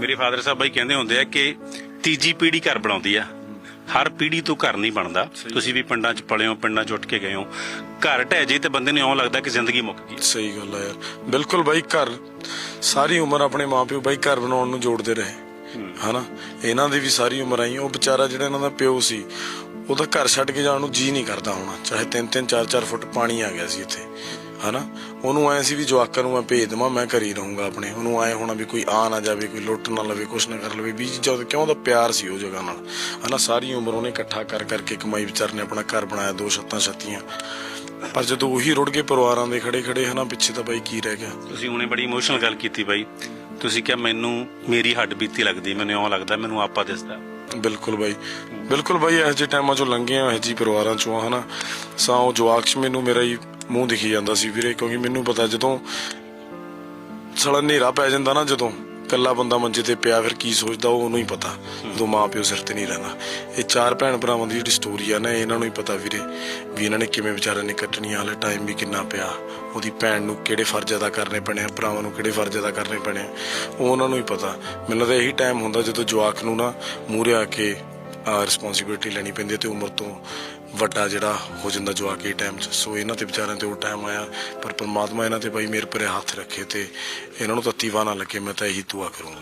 ਮੇਰੇ ਫਾਦਰ ਸਾਹਿਬ ਬਾਈ ਕਹਿੰਦੇ ਹੁੰਦੇ ਆ ਕਿ ਤੀਜੀ ਪੀੜ੍ਹੀ ਘਰ ਬਣਾਉਂਦੀ ਆ। ਹਰ ਪੀੜ੍ਹੀ ਤੋਂ ਘਰ ਨਹੀਂ ਬਣਦਾ। ਤੁਸੀਂ ਵੀ ਪਿੰਡਾਂ 'ਚ ਪਲੇ ਹੋ ਪਿੰਡਾਂ 'ਚ ਉੱਠ ਕੇ ਗਏ ਹੋ। ਘਰ ਢਹਿ ਜੇ ਤੇ ਬੰਦੇ ਨੂੰ ਇਉਂ ਲੱਗਦਾ ਕਿ ਜ਼ਿੰਦਗੀ ਮੁੱਕ ਗਈ। ਸਹੀ ਗੱਲ ਆ ਯਾਰ। ਬਿਲਕੁਲ ਬਾਈ ਘਰ ਸਾਰੀ ਉਮਰ ਆਪਣੇ ਮਾਪਿਓ ਬਾਈ ਘਰ ਬਣਾਉਣ ਨੂੰ ਜੋੜਦੇ ਰਹੇ। ਹਨਾ? ਇਹਨਾਂ ਦੀ ਵੀ ਸਾਰੀ ਉਮਰ ਆਈ। ਉਹ ਵਿਚਾਰਾ ਜਿਹੜਾ ਇਹਨਾਂ ਦਾ ਪਿਓ ਸੀ ਉਹਦਾ ਘਰ ਛੱਡ ਕੇ ਜਾਣ ਨੂੰ ਜੀ ਨਹੀਂ ਕਰਦਾ ਹੋਣਾ। ਚਾਹੇ 3-3 4-4 ਫੁੱਟ ਪਾਣੀ ਆ ਗਿਆ ਸੀ ਇੱਥੇ। ਹਨਾ? ਉਹਨੂੰ ਐ ਸੀ ਵੀ ਜਵਾਕਾਂ ਨੂੰ ਮੈਂ ਭੇਜ ਦੇਵਾਂ ਮੈਂ ਘਰ ਰਹੂੰਗਾ ਆਪਣੇ। ਉਹਨੂੰ ਐ ਹੋਣਾ ਵੀ ਕੋਈ ਆ ਨਾ ਜਾਵੇ ਕੋਈ ਲੁੱਟ ਨਾ ਲਵੇ ਕੁਛ ਨਾ ਕਰ ਲਵੇ। ਵੀ ਜਦ ਕਿਉਂ ਉਹਦਾ ਪਿਆਰ ਸੀ ਉਹ ਜਗ੍ਹਾ ਨਾਲ? ਹਨਾ ਸਾਰੀ ਉਮਰ ਉਹਨੇ ਇਕੱਠਾ ਕਰ ਕਰਕੇ ਕਮਾਈ ਵਿਚਾਰ ਨੇ ਆਪਣਾ ਘਰ ਬਣਾਇਆ ਦੋ ਛੱਤਾਂ ਛੱਤੀਆਂ। ਪਰ ਜਦੋਂ ਉਹੀ ਰੁੜ ਗਏ ਪਰਿਵਾਰਾਂ ਦੇ ਖੜੇ ਖੜੇ ਹਨਾ ਪਿੱਛੇ ਤਾਂ ਬਾਈ ਕੀ ਰਹਿ ਗਿਆ? ਤੁਸੀਂ ਹੁਣੇ ਬੜੀ ਇਮੋਸ਼ਨਲ ਗੱਲ ਕੀਤੀ ਬਾਈ। ਤੁਸੀਂ ਕਿਹਾ ਮੈਨੂੰ ਮੇਰੀ ਹੱਡ ਬੀਤੀ ਲੱਗਦੀ ਮੈਨੂੰ ਇਉਂ ਲੱਗਦਾ ਮੈਨੂੰ ਆਪਾ ਦਿਸਦਾ। ਬਿਲਕੁਲ ਬਾਈ। ਬਿਲਕੁਲ ਬਾਈ ਇਹੋ ਜਿਹੇ ਟਾਈਮਾਂ ਚੋਂ ਲੰਘੇ ਆ ਇਹੋ ਜਿਹੇ ਪਰਿਵਾਰਾਂ ਚੋਂ ਹਨਾ। ਸਾ ਉਹ ਜਵਾਕ 'ਚ ਮੈਨੂੰ ਮੇਰਾ ਹੀ ਮੂੰਹ ਦਿਖੀ ਜਾਂਦਾ ਸੀ ਵੀਰੇ, ਕਿਉਂਕਿ ਮੈਨੂੰ ਪਤਾ ਜਦੋਂ ਸਾਲਾ ਹਨੇਰਾ ਪੈ ਜਾਂਦਾ ਨਾ, ਜਦੋਂ ਕੱਲਾ ਬੰਦਾ ਮੰਜੇ ਤੇ ਪਿਆ, ਫਿਰ ਕੀ ਸੋਚਦਾ, ਉਹ ਉਹਨੂੰ ਹੀ ਪਤਾ, ਜਦੋਂ ਮਾਂ ਸਿਰ ਤੇ ਨਹੀਂ ਰਹਿੰਦਾ। ਇਹ ਚਾਰ ਭੈਣ ਭਰਾਵਾਂ ਦੀ ਜਿਹੜੀ ਸਟੋਰੀ ਆ ਨਾ ਇਹਨਾਂ ਨੂੰ ਹੀ ਪਤਾ ਵੀਰੇ, ਵੀ ਇਹਨਾਂ ਨੇ ਕਿਵੇਂ ਵਿਚਾਰਿਆਂ ਨੇ ਕੱਟਣੀ ਹਾਲੇ ਟਾਈਮ ਵੀ ਕਿੰਨਾ ਪਿਆ। ਉਹਦੀ ਭੈਣ ਨੂੰ ਕਿਹੜੇ ਫਰਜ਼ ਅਦਾ ਕਰਨੇ ਪੈਣੇ ਆ, ਭਰਾਵਾਂ ਨੂੰ ਕਿਹੜੇ ਫਰਜ਼ ਅਦਾ ਕਰਨੇ ਪੈਣੇ ਆ, ਉਹ ਉਹਨਾਂ ਨੂੰ ਹੀ ਪਤਾ। ਮੈਨੂੰ ਤਾਂ ਇਹੀ ਟਾਈਮ ਹੁੰਦਾ ਜਦੋਂ ਜਵਾਕ ਨੂੰ ਨਾ ਮੂਹਰੇ ਆ ਕੇ ਰਿਸਪੌਂਸਿਬਿਲਟੀ ਲੈਣੀ ਪੈਂਦੀ ਹੈ ਤੇ ਉਮਰ ਤੋਂ ਵੱਡਾ ਜਿਹੜਾ ਹੋ ਜਾਂਦਾ ਜੋ ਆ ਕੇ ਟਾਈਮ 'ਚ। ਸੋ ਇਹਨਾਂ ਤੇ ਵਿਚਾਰਿਆਂ ਤੇ ਉਹ ਟਾਈਮ ਆਇਆ, ਪਰ ਪਰਮਾਤਮਾ ਇਹਨਾਂ ਤੇ ਬਾਈ ਮੇਰੇ ਪਰੇ ਹੱਥ ਰੱਖੇ ਤੇ ਇਹਨਾਂ ਨੂੰ ਤਾਂ ਤੀਵਾ ਨਾ ਲੱਗੇ, ਮੈਂ ਤਾਂ ਇਹੀ ਦੁਆ ਕਰੂੰਗਾ।